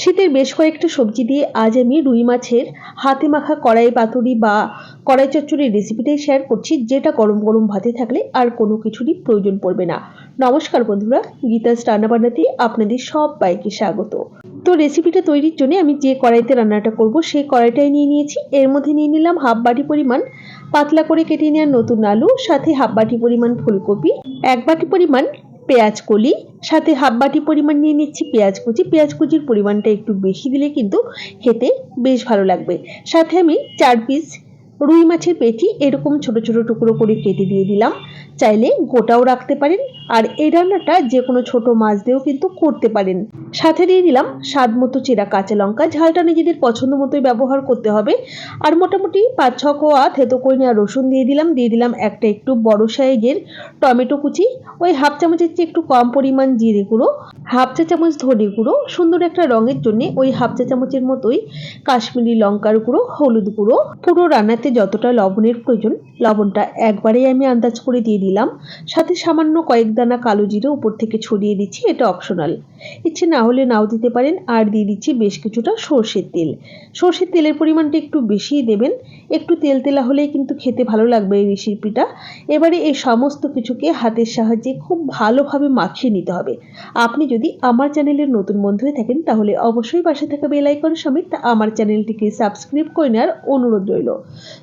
শীতের বেশ কয়েকটা সবজি দিয়ে আজ আমি রুই মাছের হাতে মাখা কড়াই পাতুরি বা কড়াই চচ্চড়ির রেসিপিটাই শেয়ার করছি। যেটা গরম গরম ভাতে থাকলে আর কোনো কিছুরই প্রয়োজন পড়বে না। নমস্কার বন্ধুরা, গীতাস রান্নাবান্নাতে আপনাদের সব বাইকে স্বাগত। তো রেসিপিটা তৈরির জন্য আমি যে কড়াইতে রান্নাটা করব, সেই কড়াইটাই নিয়ে নিয়েছি। এর মধ্যে নিয়ে নিলাম হাফ বাটি পরিমাণ পাতলা করে কেটে নেওয়ার নতুন আলু, সাথে হাফ বাটি পরিমাণ ফুলকপি, এক বাটি পরিমাণ পেঁয়াজ কলি, সাথে হাফ বাটি পরিমাণ নিয়ে নিচ্ছি পেঁয়াজ কুচি। পেঁয়াজ কুচির পরিমাণটা একটু বেশি দিলে কিন্তু খেতে বেশ ভালো লাগবে। সাথে আমি চার পিস রুই মাছের পেটি, এরকম ছোট ছোট টুকরো করে কেটে দিয়ে দিলাম। চাইলে গোটাও রাখতে পারেন আর এই রান্নাটা যে কোনো ছোট মাছ দিয়েও কিন্তু করতে পারেন। সাথে দিয়ে দিলাম স্বাদ মতো চেরা কাঁচা লঙ্কা। ঝালটা নিজেদের পছন্দ মতোই ব্যবহার করতে হবে। আর মোটামুটি পাঁচ, ছ কোয়া থেতো করে নেওয়া রসুন দিয়ে দিলাম। দিয়ে দিলাম একটা একটু বড় সাইজের টমেটো কুচি, ওই হাফ চামচের চেয়ে একটু কম পরিমাণ জিরে গুঁড়ো, হাফ চা চামচ ধনে গুঁড়ো, সুন্দর একটা রঙের জন্য ওই হাফ চা চামচের মতোই কাশ্মীরি লঙ্কার গুঁড়ো, হলুদ গুঁড়ো। পুরো রান্নাতে যতটা লবণের প্রয়োজন, লবণটা একবারেই আমি আন্দাজ করে দিয়ে দিলাম। সাথে সামান্য কয়েক দানা কালো জিরে উপর থেকে ছড়িয়ে দিচ্ছি, এটা অপশনাল ইচ্ছে না হলে নাও দিতে পারেন, আর দিয়ে দিচ্ছি বেশ কিছুটা সর্ষের তেল। সর্ষের তেলের পরিমাণটা একটু বেশিই দেবেন। একটু তেল তেলা হলেই কিন্তু খেতে ভালো লাগবে এই রেসিপিটা এবারে এই সমস্ত কিছুকে হাতের সাহায্যে খুব ভালোভাবে মাখিয়ে নিতে হবে। আপনি যদি আমার চ্যানেলের নতুন বন্ধু হয়ে থাকেন, তাহলে অবশ্যই পাশে থাকা বেল আইকন সমেত আমার চ্যানেলটিকে সাবস্ক্রাইব করে নেওয়ার অনুরোধ রইল।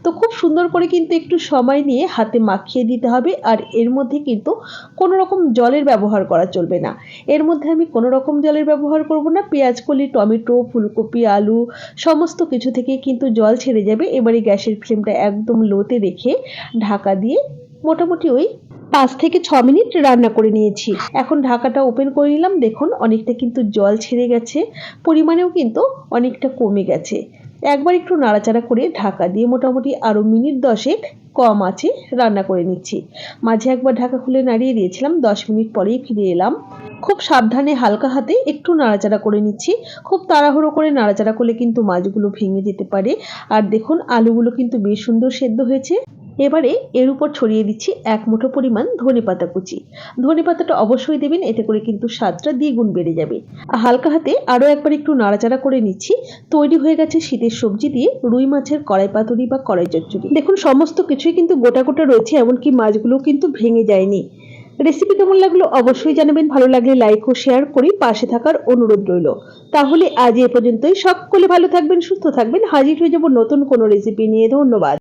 তো খুব সুন্দর করে কিন্তু একটু সময় নিয়ে হাতে মাখিয়ে দিতে হবে, আর এর মধ্যে কিন্তু কোনো রকম জলের ব্যবহার করা চলবে না। এর মধ্যে আমি কোনো রকম জলের ব্যবহার করব না। পেঁয়াজ কলি, টমেটো, ফুলকপি, আলু, সমস্ত কিছু থেকে কিন্তু জল ছেড়ে যাবে। এবারে গ্যাসের ফ্লেমটা একদম লোতে রেখে ঢাকা দিয়ে মোটামুটি ওই পাঁচ থেকে ছ মিনিট রান্না করে নিয়েছি। এখন ঢাকাটা ওপেন করে নিলাম। দেখুন, অনেকটা কিন্তু জল ছেড়ে গেছে। পরিমাণেও কিন্তু অনেকটা কমে গেছে। একবার একটু নাড়াচাড়া করে ঢাকা দিয়ে মোটামুটি আরও মিনিট দশেক কম আছে রান্না করে নিচ্ছি। মাঝে একবার ঢাকা খুলে নাড়িয়ে দিয়েছিলাম, দশ মিনিট পরেই ফিরে এলাম। খুব সাবধানে হালকা হাতে একটু নাড়াচাড়া করে নিচ্ছি। খুব তাড়াহুড়ো করে নাড়াচাড়া করলে কিন্তু মাছগুলো ভেঙে যেতে পারে। আর দেখুন, আলুগুলো কিন্তু বেশ সুন্দর সেদ্ধ হয়েছে। এবারে এর উপর ছড়িয়ে দিচ্ছি এক মুঠো পরিমাণ ধনে পাতা কুচি। ধনে পাতাটা অবশ্যই দেবেন, এতে করে কিন্তু স্বাদটা দ্বিগুণ বেড়ে যাবে। হালকা হাতে আরও একবার একটু নাড়াচাড়া করে নিচ্ছি। তৈরি হয়ে গেছে শীতের সবজি দিয়ে রুই মাছের কড়াই পাতুরি বা কড়াই চচ্চড়ি। দেখুন, সমস্ত কিছুই কিন্তু গোটা গোটা রয়েছে, এমনকি মাছগুলো কিন্তু ভেঙে যায়নি। রেসিপি কেমন লাগল অবশ্যই জানাবেন, ভালো লাগলে লাইক ও শেয়ার করে পাশে থাকার অনুরোধ রইল। তাহলে আজ এ পর্যন্তই, সকলে ভালো থাকবেন, সুস্থ থাকবেন, হাজির হয়ে যাব নতুন কোনো রেসিপি নিয়ে। ধন্যবাদ।